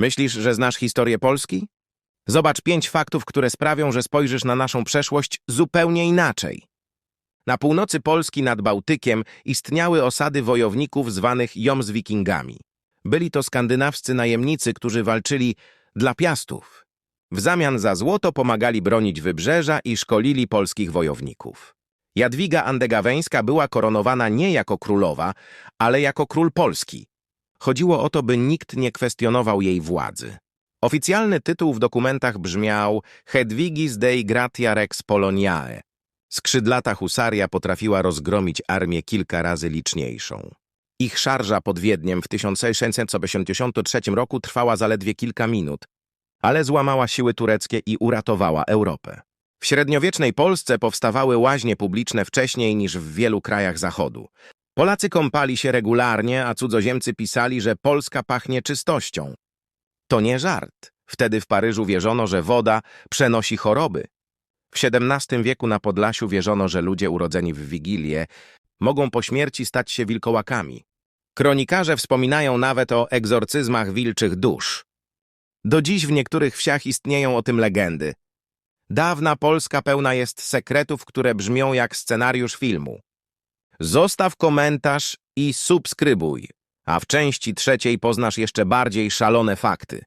Myślisz, że znasz historię Polski? Zobacz pięć faktów, które sprawią, że spojrzysz na naszą przeszłość zupełnie inaczej. Na północy Polski nad Bałtykiem istniały osady wojowników zwanych Jomswikingami. Byli to skandynawscy najemnicy, którzy walczyli dla piastów. W zamian za złoto pomagali bronić wybrzeża i szkolili polskich wojowników. Jadwiga Andegaweńska była koronowana nie jako królowa, ale jako król Polski. Chodziło o to, by nikt nie kwestionował jej władzy. Oficjalny tytuł w dokumentach brzmiał Hedwigis dei Gratia Rex Poloniae. Skrzydlata husaria potrafiła rozgromić armię kilka razy liczniejszą. Ich szarża pod Wiedniem w 1683 roku trwała zaledwie kilka minut, ale złamała siły tureckie i uratowała Europę. W średniowiecznej Polsce powstawały łaźnie publiczne wcześniej niż w wielu krajach Zachodu. Polacy kąpali się regularnie, a cudzoziemcy pisali, że Polska pachnie czystością. To nie żart. Wtedy w Paryżu wierzono, że woda przenosi choroby. W XVII wieku na Podlasiu wierzono, że ludzie urodzeni w Wigilię mogą po śmierci stać się wilkołakami. Kronikarze wspominają nawet o egzorcyzmach wilczych dusz. Do dziś w niektórych wsiach istnieją o tym legendy. Dawna Polska pełna jest sekretów, które brzmią jak scenariusz filmu. Zostaw komentarz i subskrybuj, a w części trzeciej poznasz jeszcze bardziej szalone fakty.